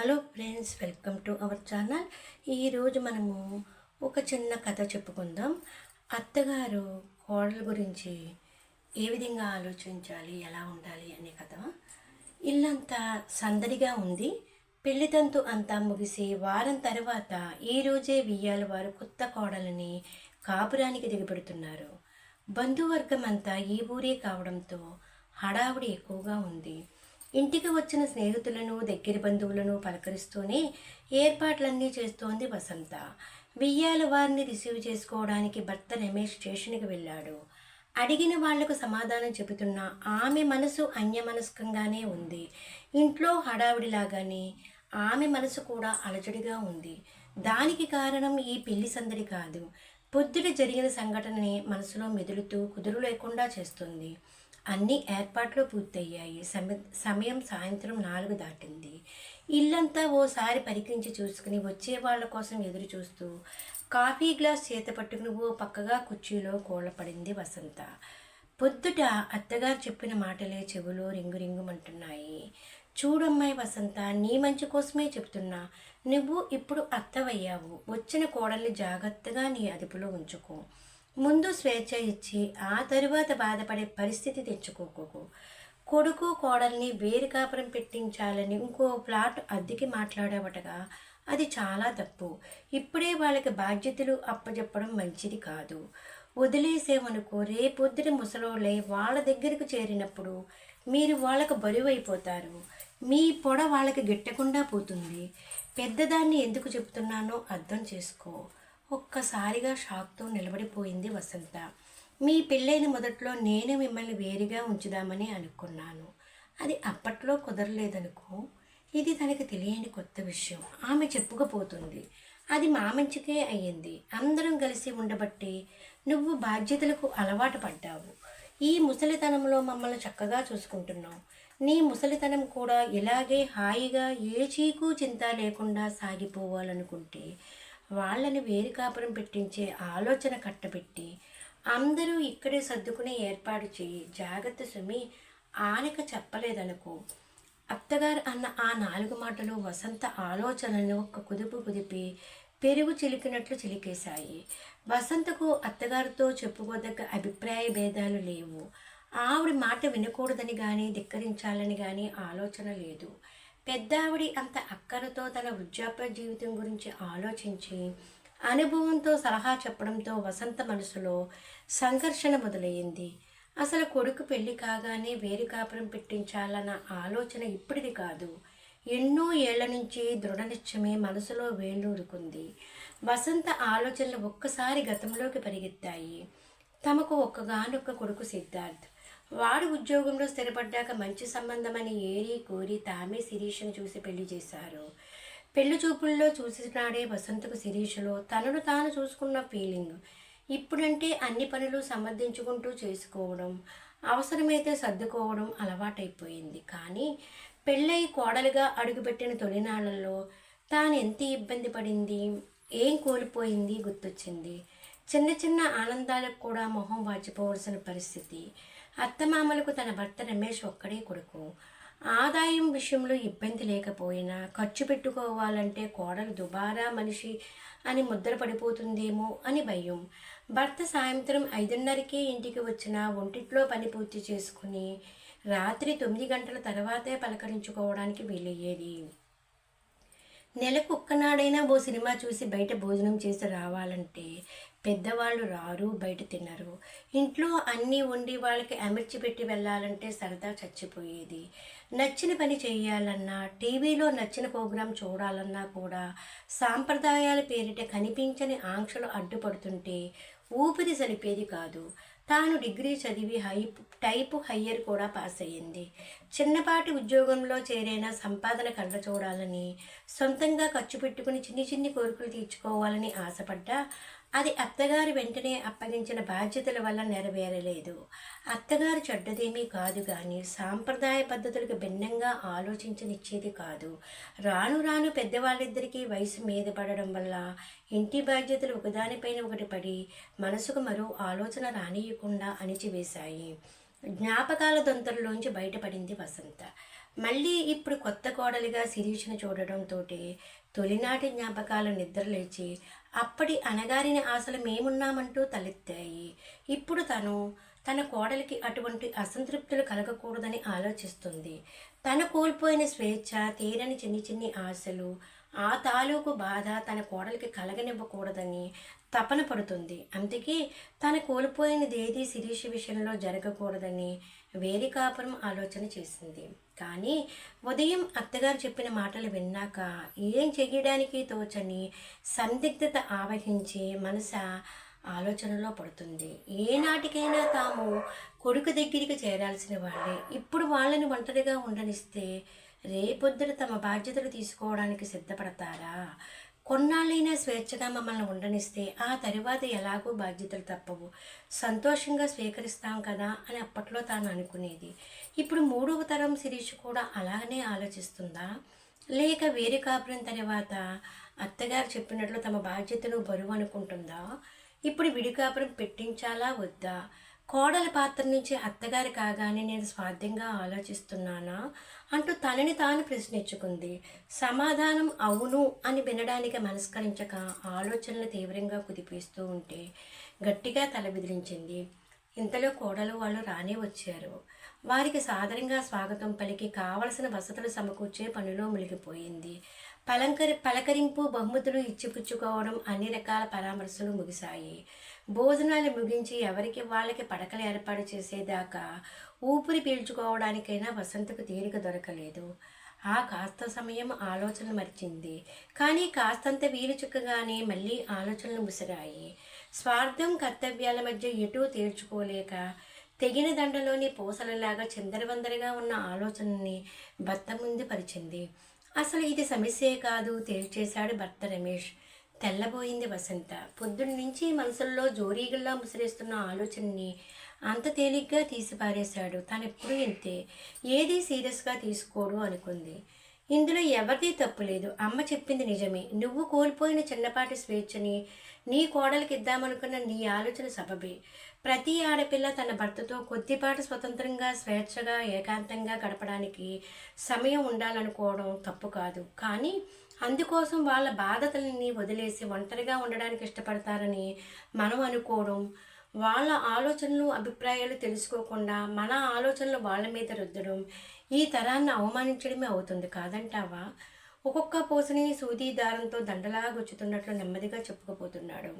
Hello friends welcome to our channel. ఈరోజు మనము ఒక చిన్న కథ చెప్పుకుందాం. అత్తగారు కోడల గురించి ఏ విధంగా ఆలోచించాలి ఎలా ఉండాలి అనే కథ. ఇల్లంతా సందడిగా ఉంది. పెళ్ళితంతు అంతా ముగిసి వారం తర్వాత ఈ రోజే వియ్యాల వారు కొత్త కోడలని కాపురానికి దిగబెడుతున్నారు. బంధువర్గం అంతా ఈ ఊరే కావడంతో హడావుడి ఎక్కువగా ఉంది. ఇంటికి వచ్చిన స్నేహితులను దగ్గర బంధువులను పలకరిస్తూనే ఏర్పాట్లన్నీ చేస్తోంది వసంత. వియ్యాల వారిని రిసీవ్ చేసుకోవడానికి భర్త రమేష్ స్టేషన్కి వెళ్ళాడు. అడిగిన వాళ్ళకు సమాధానం చెబుతున్న ఆమె మనసు అన్యమనస్కంగానే ఉంది. ఇంట్లో హడావిడిలాగానే ఆమె మనసు కూడా అలజడిగా ఉంది. దానికి కారణం ఈ పెళ్ళి సందడి కాదు. పొద్దుట జరిగిన సంఘటనని మనసులో మెదులుతూ కుదురు లేకుండా చేస్తుంది. అన్ని ఏర్పాట్లు పూర్తయ్యాయి. సమ- సమయం సాయంత్రం నాలుగు దాటింది. ఇల్లంతా ఓసారి పరికించి చూసుకుని వచ్చే వాళ్ళ కోసం ఎదురు చూస్తూ కాఫీ గ్లాస్ చేత పట్టుకుని ఓ పక్కగా కుర్చీలో కూలపడింది వసంత. పొద్దుట అత్తగారు చెప్పిన మాటలే చెవులో రింగు రింగుమంటున్నాయి చూడమ్మాయి వసంత నీ మంచి కోసమే చెప్తున్నా. నువ్వు ఇప్పుడు అత్తవయ్యావు. వచ్చిన కోడల్ని జాగ్రత్తగా నీ అదుపులో ఉంచుకో. ముందు స్వేచ్ఛ ఇచ్చి ఆ తరువాత బాధపడే పరిస్థితి తెచ్చుకోకు. కొడుకు కోడల్ని వేరు కాపురం పెట్టించాలని ఇంకో ప్లాట్ అద్దెకి మాట్లాడేవటగా? అది చాలా తప్పు. ఇప్పుడే వాళ్ళకి బాధ్యతలు అప్పచెప్పడం మంచిది కాదు. వదిలేసేమనుకో రేపొద్దున ముసలోళ్ళే వాళ్ళ దగ్గరకు చేరినప్పుడు మీరు వాళ్ళకు బరువైపోతారు. మీ పొడ వాళ్ళకి గిట్టకుండా పోతుంది. పెద్దదాన్ని ఎందుకు చెప్తున్నానో అర్థం చేసుకో. ఒక్కసారిగా షాక్తో నిలబడిపోయింది వసంత. మీ పెళ్ళైన మొదట్లో నేను మిమ్మల్ని వేరుగా ఉంచుదామని అనుకున్నాను. అది అప్పట్లో కుదరలేదనుకో ఇది తనకి తెలియని కొత్త విషయం. ఆమె చెప్పుకపోతుంది. అది మా మంచికే అయ్యింది. అందరం కలిసి ఉండబట్టి నువ్వు బాధ్యతలకు అలవాటు పడ్డావు. ఈ ముసలితనంలో మమ్మల్ని చక్కగా చూసుకుంటున్నావు. నీ ముసలితనం కూడా ఇలాగే హాయిగా ఏ చీకు చింత లేకుండా సాగిపోవాలనుకుంటే వాళ్ళని వేరు కాపురం పెట్టించే ఆలోచన కట్టబెట్టి అందరూ ఇక్కడే సర్దుకునే ఏర్పాటు చేయి. జాగ్రత్త సుమి ఆనక చెప్పలేదనుకో. అత్తగారు అన్న ఆ నాలుగు మాటలు వసంత ఆలోచనలను ఒక కుదుపు కుదిపి పెరుగు చిలికినట్లు చిలికేశాయి. వసంతకు అత్తగారితో చెప్పుకోదగ్గ అభిప్రాయ భేదాలు లేవు. ఆవిడ మాట వినకూడదని కానీ ధిక్కరించాలని కానీ ఆలోచన లేదు. పెద్దావిడి అంత అక్కరతో తన వృద్ధాప్య జీవితం గురించి ఆలోచించి అనుభవంతో సలహా చెప్పడంతో వసంత మనసులో సంఘర్షణ మొదలయ్యింది. అసలు కొడుకు పెళ్ళి కాగానే వేరు కాపురం పెట్టించాలన్న ఆలోచన ఇప్పటిది కాదు. ఎన్నో ఏళ్ళ నుంచి దృఢ నిశ్చయమే మనసులో వేలూరుకుంది వసంత ఆలోచనలు ఒక్కసారి గతంలోకి పరిగెత్తాయి. తమకు ఒక్కగానొక్క కొడుకు సిద్ధార్థ్. వాడు ఉద్యోగంలో స్థిరపడ్డాక మంచి సంబంధమని ఏరి కోరి తామే శిరీషను చూసి పెళ్ళి చేశారు. పెళ్ళి చూపుల్లో చూసినాడే వసంతకు శిరీషలో తనను తాను చూసుకున్న ఫీలింగ్. ఇప్పుడంటే అన్ని పనులు సమర్థించుకుంటూ చేసుకోవడం అవసరమైతే సర్దుకోవడం అలవాటైపోయింది. కానీ పెళ్ళై కోడలుగా అడుగుపెట్టిన తొలినాళ్ళలో తాను ఎంత ఇబ్బంది పడింది ఏం కోల్పోయింది గుర్తొచ్చింది. చిన్న చిన్న ఆనందాలకు కూడా మొహం వాచిపోవలసిన పరిస్థితి. అత్తమామలకు తన భర్త రమేష్ ఒక్కడే కొడుకు. ఆదాయం విషయంలో ఇబ్బంది లేకపోయినా ఖర్చు పెట్టుకోవాలంటే కోడలు దుబారా మనిషి అని ముద్ర పడిపోతుందేమో అని భయం. భర్త సాయంత్రం ఐదున్నరకే ఇంటికి వచ్చిన ఒంటిట్లో పని పూర్తి చేసుకుని రాత్రి తొమ్మిది గంటల తర్వాతే పలకరించుకోవడానికి వీలయ్యేది. నెలకు ఒక్కనాడైనా ఓ సినిమా చూసి బయట భోజనం చేసి రావాలంటే పెద్దవాళ్ళు రారు బయట తినరు. ఇంట్లో అన్నీ వండి వాళ్ళకి అమర్చి పెట్టి వెళ్ళాలంటే సరదా చచ్చిపోయేది. నచ్చిన పని చేయాలన్నా టీవీలో నచ్చిన ప్రోగ్రాం చూడాలన్నా కూడా సాంప్రదాయాల పేరిట కనిపించని ఆంక్షలు అడ్డుపడుతుంటే ఊపిరి సరిపేది కాదు. తాను డిగ్రీ చదివి హై టైపు హయ్యర్ కూడా పాస్ అయ్యింది చిన్నపాటి ఉద్యోగంలో చేరైన సంపాదన కళ్ళ చూడాలని సొంతంగా ఖర్చు పెట్టుకుని చిన్ని చిన్ని కోరికలు తీర్చుకోవాలని ఆశపడ్డా అది అత్తగారు వెంటనే అప్పగించిన బాధ్యతల వల్ల నెరవేరలేదు. అత్తగారు చెడ్డదేమీ కాదు కానీ సాంప్రదాయ పద్ధతులకు భిన్నంగా ఆలోచించనిచ్చేది కాదు. రాను రాను పెద్దవాళ్ళిద్దరికీ వయసు మీద పడడం వల్ల ఇంటి బాధ్యతలు ఒకదానిపైన ఒకటి పడి మనసుకు మరో ఆలోచన రానియకుండా అణిచివేశాయి. జ్ఞాపకాల దొంతరలోంచి బయటపడింది వసంత. మళ్ళీ ఇప్పుడు కొత్త కోడలిగా శిరీషను చూడడంతో తొలినాటి జ్ఞాపకాలు నిద్రలేచి అప్పటి అనగారిన ఆశలు మేమున్నామంటూ తలెత్తాయి. ఇప్పుడు తను తన కోడలికి అటువంటి అసంతృప్తులు కలగకూడదని ఆలోచిస్తుంది. తన కోల్పోయిన స్వేచ్ఛ తీరని చిన్ని చిన్ని ఆశలు ఆ తాలూకు బాధ తన కోడలికి కలగనివ్వకూడదని తపన పడుతుంది. అందుకే తన కోల్పోయినది ఏది శిరీష విషయంలో జరగకూడదని వేదికాపురం ఆలోచన చేసింది. కానీ ఉదయం అత్తగారు చెప్పిన మాటలు విన్నాక ఏం చేయడానికి తోచని సందిగ్ధత ఆవహించి మనస ఆలోచనలో పడుతుంది. ఏనాటికైనా తాము కొడుకు దగ్గరికి చేరాల్సిన వాళ్ళే. ఇప్పుడు వాళ్ళని ఒంటరిగా ఉండనిస్తే రేపొద్దున తమ బాధ్యతలు తీసుకోవడానికి సిద్ధపడతారా? కొన్న స్వేచ్ఛగా మమ్మల్ని ఉండనిస్తే ఆ తరువాత ఎలాగో బాధ్యతలు తప్పవు. సంతోషంగా స్వీకరిస్తాం కదా అని అప్పట్లో తాను అనుకునేది. ఇప్పుడు మూడవ తరం శిరీష్ కూడా అలాగనే ఆలోచిస్తుందా? లేక వేరే కాపురం తర్వాత అత్తగారు చెప్పినట్లు తమ బాధ్యతను బరువు అనుకుంటుందా? ఇప్పుడు విడికాపురం పెట్టించాలా వద్దా? కోడల పాత్ర నుంచి అత్తగారి కాగానే నేను స్వార్థంగా ఆలోచిస్తున్నానా? అంటూ తనని తాను ప్రశ్నించుకుంది. సమాధానం అవును అని వినడానికి మనస్కరించక ఆలోచనలు తీవ్రంగా కుదిపిస్తూ ఉంటే గట్టిగా తల బెదిరించింది. ఇంతలో కోడలు వాళ్ళు రానే వచ్చారు. వారికి సాదరంగా స్వాగతం పలికి కావలసిన వసతులు సమకూర్చే పనిలో మునిగిపోయింది. పలంకరి పలకరింపు బహుమతులు ఇచ్చిపుచ్చుకోవడం అన్ని రకాల పరామర్శలు ముగిశాయి. భోజనాలు ముగించి ఎవరికి వాళ్ళకి పడకలు ఏర్పాటు చేసేదాకా ఊపిరి పీల్చుకోవడానికైనా వసంతకు తీరిక దొరకలేదు. ఆ కాస్త సమయం ఆలోచనలు మరిచింది. కానీ కాస్తంత వీలు చుక్కగానే మళ్ళీ ఆలోచనలు ముసిరాయి. స్వార్థం కర్తవ్యాల మధ్య ఎటూ తీర్చుకోలేక తెగిన దండలోని పూసలలాగా చిందరవందరగా ఉన్న ఆలోచనని భర్త ముందు పరిచింది. అసలు ఇది సమస్యే కాదు తేల్చేశాడు భర్త రమేష్. తెల్లబోయింది వసంత. పొద్దున్న నుంచి మనసుల్లో జోరీగల్లా ముసిరేస్తున్న ఆలోచనని అంత తేలిగ్గా తీసిపారేశాడు. పారేశాడు తానెప్పుడు ఇంతే. ఏది సీరియస్గా తీసుకోడు అనుకుంది. ఇందులో ఎవరిది తప్పు లేదు. అమ్మ చెప్పింది నిజమే. నువ్వు కోల్పోయిన చిన్నపాటి స్వేచ్ఛని నీ కోడలికి ఇద్దామనుకున్న నీ ఆలోచన సబబే. ప్రతి ఆడపిల్ల తన భర్తతో కొద్దిపాటి స్వతంత్రంగా స్వేచ్ఛగా ఏకాంతంగా గడపడానికి సమయం ఉండాలనుకోవడం తప్పు కాదు. కానీ అందుకోసం వాళ్ళ బాధతల్ని వదిలేసి ఒంటరిగా ఉండడానికి ఇష్టపడతారని మనం అనుకోవడం వాళ్ళ ఆలోచనలు అభిప్రాయాలు తెలుసుకోకుండా మన ఆలోచనలు వాళ్ళ మీద రుద్దడం ఈ తరాన్ని అవమానించడమే అవుతుంది కాదంటావా? ఒక్కొక్క పోసని సూది దారంతో దండలా గుచ్చుతున్నట్లు నెమ్మదిగా చెప్పుకుపోతున్నాడు.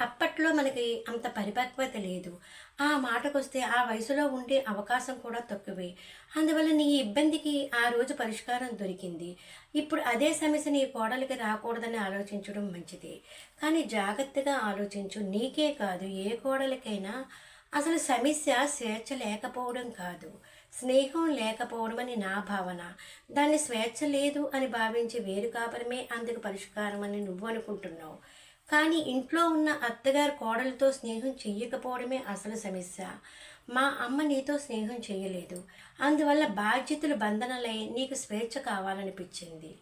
అప్పట్లో మనకి అంత పరిపక్వత లేదు. ఆ మాటకొస్తే ఆ వయసులో ఉండే అవకాశం కూడా తక్కువే. అందువల్ల నీ ఇబ్బందికి ఆ రోజు పరిష్కారం దొరికింది. ఇప్పుడు అదే సమస్య నీ కోడలికి రాకూడదని ఆలోచించడం మంచిది. కానీ జాగ్రత్తగా ఆలోచించు. నీకే కాదు ఏ కోడలికైనా అసలు సమస్య స్వేచ్ఛ లేకపోవడం కాదు. స్నేహం లేకపోవడం అని నా భావన. దాన్ని స్వేచ్ఛ లేదు అని భావించి వేరు కాపరమే అందుకు పరిష్కారం అని నువ్వు అనుకుంటున్నావు కానీ ఇంట్లో ఉన్న అత్తగారు కోడలతో స్నేహం చెయ్యకపోవడమే అసలు సమస్య. మా అమ్మ నీతో స్నేహం చేయలేదు అందువల్ల బాధ్యతలు బంధనలై నీకు స్వేచ్ఛ కావాలనిపించింది.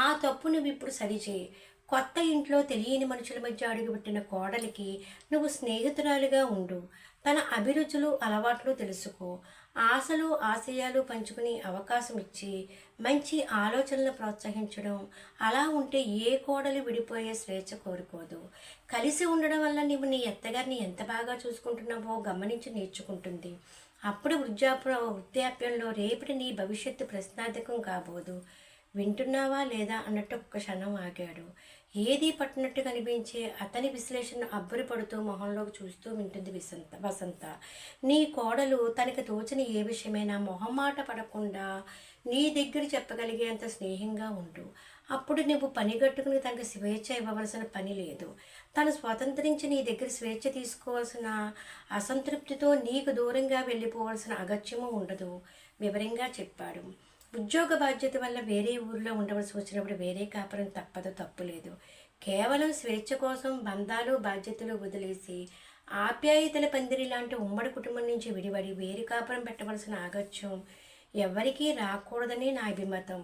ఆ తప్పు నువ్వు ఇప్పుడు సరిచేయి. కొత్త ఇంట్లో తెలియని మనుషుల మధ్య అడుగుపెట్టిన కోడలికి నువ్వు స్నేహితురాలుగా ఉండు. తన అభిరుచులు అలవాట్లు తెలుసుకో. ఆశలు ఆశయాలు పంచుకునే అవకాశం ఇచ్చి మంచి ఆలోచనలు ప్రోత్సహించడం. అలా ఉంటే ఏ కోడలు విడిపోయే స్వేచ్ఛ కోరుకోదు. కలిసి ఉండడం వల్ల నీవు నీ అత్తగారిని ఎంత బాగా చూసుకుంటున్నావో గమనించి నేర్చుకుంటుంది. అప్పుడు వృద్ధాప్య వృద్ధాప్యంలో రేపటి నీ భవిష్యత్తు ప్రశ్నార్థకం కాబోదు. వింటున్నావా లేదా అన్నట్టు ఒక్క క్షణం ఆగాడు. ఏది పట్టినట్టు కనిపించే అతని విశ్లేషణ అబ్బురిపడుతూ మొహంలోకి చూస్తూ వింటుంది విసంత వసంత. నీ కోడలు తనకి తోచని ఏ విషయమైనా మొహమాట పడకుండా నీ దగ్గర చెప్పగలిగేంత స్నేహంగా ఉండు. అప్పుడు నువ్వు పనిగట్టుకుని తనకు స్వేచ్ఛ ఇవ్వవలసిన పని లేదు. తను స్వాతంత్రించి నీ దగ్గర స్వేచ్ఛ తీసుకోవాల్సిన అసంతృప్తితో నీకు దూరంగా వెళ్ళిపోవాల్సిన అగత్యము ఉండదు. వివరంగా చెప్పాడు. ఉద్యోగ బాధ్యత వల్ల వేరే ఊరిలో ఉండవలసి వచ్చినప్పుడు వేరే కాపురం తప్పదు తప్పులేదు కేవలం స్వేచ్ఛ కోసం బంధాలు బాధ్యతలు వదిలేసి ఆప్యాయతల పందిరి లాంటి ఉమ్మడి కుటుంబం నుంచి విడివడి వేరు కాపురం పెట్టవలసిన ఆగత్యం ఎవరికీ రాకూడదని నా అభిమతం.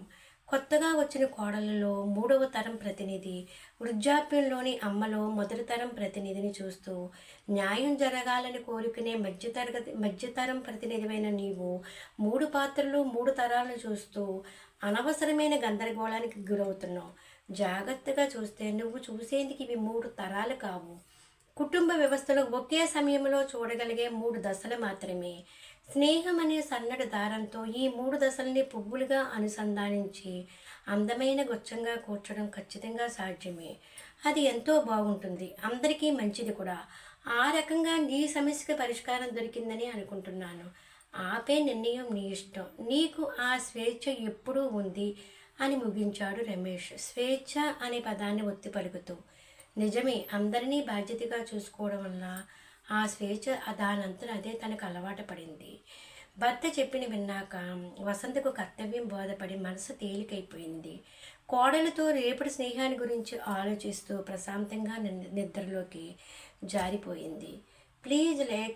కొత్తగా వచ్చిన కోడలలో మూడవ తరం ప్రతినిధి వృద్ధాప్యంలోని అమ్మలో మొదటి తరం ప్రతినిధిని చూస్తూ న్యాయం జరగాలని కోరుకునే మధ్యతరగతి మధ్యతరం ప్రతినిధివైన నీవు మూడు పాత్రలు మూడు తరాలను చూస్తూ అనవసరమైన గందరగోళానికి గురవుతున్నావు. జాగ్రత్తగా చూస్తే నువ్వు చూసేందుకు ఇవి మూడు తరాలు కావు. కుటుంబ వ్యవస్థలో ఒకే సమయంలో చూడగలిగే మూడు దశలు మాత్రమే. స్నేహం అనే సన్నటి దారంతో ఈ మూడు దశల్ని పువ్వులుగా అనుసంధానించి అందమైన గుచ్చంగా కూర్చడం ఖచ్చితంగా సాధ్యమే. అది ఎంతో బాగుంటుంది. అందరికీ మంచిది కూడా. ఆ రకంగా నీ సమస్యకి పరిష్కారం దొరికిందని అనుకుంటున్నాను. ఆపే నిర్ణయం నీ ఇష్టం. నీకు ఆ స్వేచ్ఛ ఎప్పుడూ ఉంది అని ముగించాడు రమేష్. స్వేచ్ఛ అనే పదాన్ని ఒత్తి పలుకుతూ నిజమే అందరినీ బాధ్యతగా చూసుకోవడం వల్ల ఆ స్వేచ్ఛ దానంతట అదే తనకు అలవాటు పడింది. భర్త చెప్పిన విన్నాక వసంతకు కర్తవ్యం బోధపడి మనసు తేలికైపోయింది. కోడలతో రేపటి స్నేహాన్ని గురించి ఆలోచిస్తూ ప్రశాంతంగా నిద్రలోకి జారిపోయింది. Please like